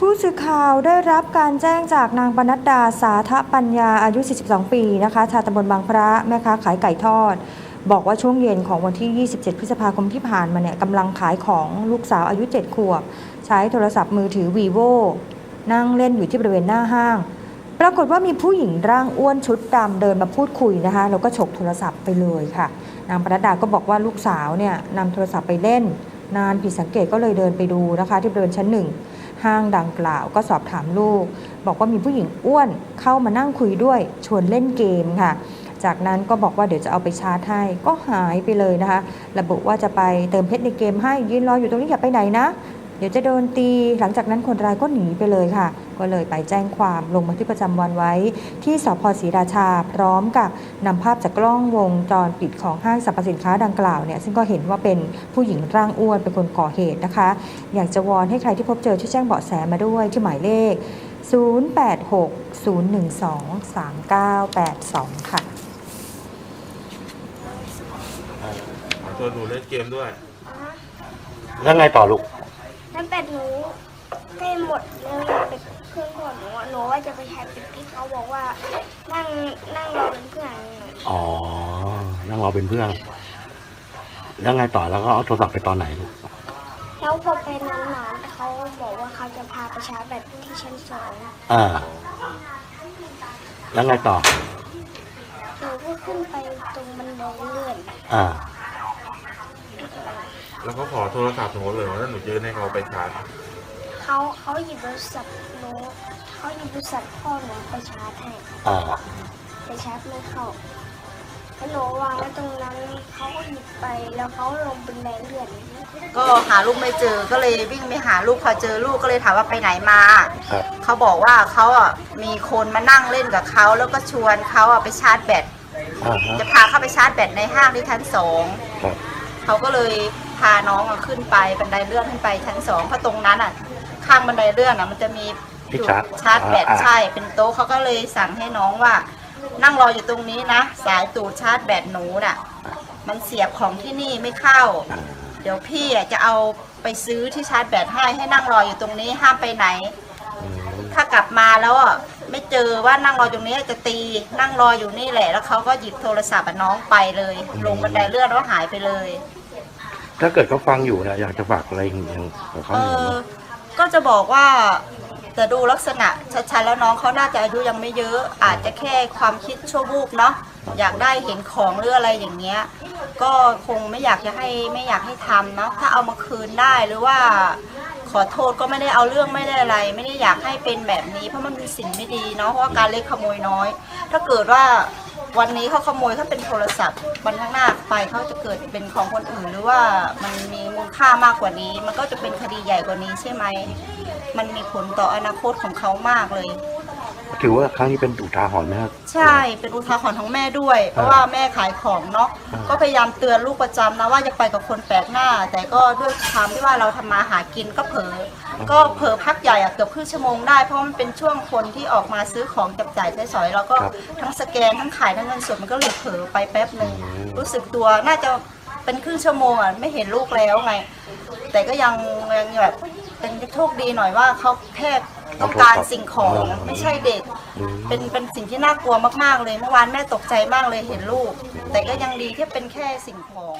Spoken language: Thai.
ผู้สื่อข่าวได้รับการแจ้งจากนางปนัดดาสาธปัญญาอายุ 42 ปีนะคะ ชาวตำบลบางพระแม่ค้าขายไก่ทอด บอกว่าช่วงเย็นของวันที่ 27 พฤษภาคมที่ผ่านมาเนี่ยกำลังขายของลูกสาวอายุ 7 ขวบ ใช้โทรศัพท์มือถือ vivo นั่งเล่นอยู่ที่บริเวณหน้าห้าง ปรากฏว่ามีผู้หญิงร่างอ้วนชุดดำเดินมาพูดคุยนะคะแล้วก็ฉกโทรศัพท์ไปเลยค่ะ นางปนัดดาก็บอกว่าลูกสาวเนี่ยนำโทรศัพท์ไปเล่น นานผิดสังเกตก็เลยเดินไปดูนะคะ ที่บริเวณชั้นหนึ่ง ห้างดังกล่าว ก็สอบถามลูก บอกว่ามีผู้หญิงอ้วนเข้ามานั่งคุยด้วยชวนเล่นเกมค่ะ จากนั้นก็บอกว่าเดี๋ยวจะเอาไปชาร์จให้ก็หายไปเลยนะคะ ระบุว่าจะไปเติมเพชรในเกมให้ยืนรออยู่ตรงนี้อย่าไปไหนนะ เดี๋ยวจะโดนตีหลังจากนั้นคนร้ายก็หนีไปเลยค่ะ ก็เลยไปแจ้งความลงบันทึกประจำวันไว้ ที่สพศรีราชา พร้อมกับนำภาพจากกล้องวงจรปิดของห้างสรรพสินค้าดังกล่าวเนี่ยซึ่งก็เห็นว่าเป็นผู้หญิงร่างอ้วนเป็นคนก่อเหตุนะคะ อยากจะวอนให้ใครที่พบเจอช่วยแจ้งเบาะแสมาด้วยที่หมายเลข 0860123982 ค่ะขอชวนหนูเล่นเกมด้วย แล้วไงต่อลูกน้ำเป็ดหนูใกล้หมดแล้วอยากเป็นเพื่อนก่อน หนูอะหนูว่าจะไปใช้ปิ๊กปิ๊กเขาบอกว่า นั่งนั่งรอเป็นเพื่อนหน่อยอ๋อ นั่งรอเป็นเพื่อน แล้วไงต่อแล้วก็เอาโทรศัพท์ไปตอนไหนลูก แล้วพอไปนานๆเขาบอกว่าเขาจะพาไปชาร์จแบตที่ชั้นสองอ่า แล้วไงต่อ หนูก็ขึ้นไปตรงบันไดเลื่อนอ่า แล้วก็ขอโทรศัพท์หนูเลยว่าหนูยืนให้เขาไปชาร์จ เขาเขาหยิบโทรศัพท์หนูเขาหยิบโทรศัพท์พ่อหนูไปชาร์จให้อ่าไปชาร์จไม่เข้าแล้วหนูวางไว้ตรงนั้นเขาก็หยิบไปแล้วเขาลงบันไดเลื่อนก็หาลูกไม่เจอก็เลยวิ่งไปหาลูกพอเจอลูกก็เลยถามว่าไปไหนมาครับเขาบอกว่าเขาอะมีคนมานั่งเล่นกับเขาแล้วก็ชวนเขาอะไปชาร์จแบตอ่าฮะจะพาเขาไปชาร์จแบตในห้างที่ชั้นสองครับเขาก็เลยพาน้องอะขึ้นไปบันไดเลื่อนขึ้นไปชั้นสองเพราะตรงนั้นอะ ข้างบันไดเลื่อนอะ มันจะมีที่จุดชาร์จชาร์จแบตอ่า ใช่เป็นโต๊ะเขาก็เลยสั่งให้น้องว่า นั่งรออยู่ตรงนี้นะ สายตูดชาร์จแบตหนูน่ะ มันเสียบของที่นี่ไม่เข้า เดี๋ยวพี่อะจะเอาไปซื้อที่ชาร์จแบตให้ให้นั่งรออยู่ตรงนี้ห้ามไปไหนอืมถ้ากลับมาแล้วอะไม่เจอว่านั่งรอตรงนี้จะตีนั่งรออยู่นี่แหละ แล้วเขาก็หยิบโทรศัพท์อะน้องไปเลย ลงบันไดเลื่อนแล้วหายไปเลย ถ้าเกิดเขาฟังอยู่เนี่ยอยากจะฝากอะไรอย่างกับเขาเอหน่อยไหมอ ก็จะบอกว่าแต่ดูลักษณะชัดๆแล้วน้องเขาน่าจะอายุยังไม่เยอะ อาจจะแค่ความคิดชั่ววูบเนาะอยากได้เห็นของหรืออะไรอย่างเงี้ย ก็คงไม่อยากจะให้ไม่อยากให้ทำเนาะถ้าเอามาคืนได้หรือว่าขอโทษก็ไม่ได้เอาเรื่องไม่ได้อะไร ไม่ได้อยากให้เป็นแบบนี้เพราะมันเป็นสิ่งไม่ดีเนาะเพราะว่าการเล็กขโมยน้อย ถ้าเกิดว่า วันนี้เขาขโมยถ้าเป็นโทรศัพท์วันข้างหน้าไปเขาจะเกิดเป็นของคนอื่น หรือว่ามันมีมูลค่ามากกว่านี้ มันก็จะเป็นคดีใหญ่กว่านี้ใช่ไหมมันมีผลต่ออนาคตของเขามากเลย ถือว่าครั้งนี้เป็นอุทาหรณ์ไหมครับ ใช่เป็นอุทาหรณ์ของแม่ด้วย เพราะว่าแม่ขายของเนาะอ่า ก็พยายามเตือนลูกประจำนะว่าอย่าไปกับคนแปลกหน้า แต่ก็ด้วยความที่ว่าเราทำมาหากินก็เผลอก็เผลอพักใหญ่อะเกือบครึ่งชั่วโมงได้เพราะมันเป็นช่วงคนที่ออกมาซื้อของจับจ่ายใช้สอย แล้วก็ทั้งสแกนทั้งขายทั้งเงินสดมันก็เลยเผลอไปแป๊บหนึ่งรู้สึกตัวน่าจะเป็นครึ่งชั่วโมงอะไม่เห็นลูกแล้วไง แต่ก็ยังยังแบบ เป็นโชคดีหน่อยว่าเขาแค่ต้องการสิ่งของไม่ใช่เด็กอืมเป็นเป็นสิ่งที่น่ากลัวมากๆเลยเมื่อวานแม่ตกใจมากเลยเห็นลูก แต่ก็ยังดีที่เป็นแค่สิ่งของ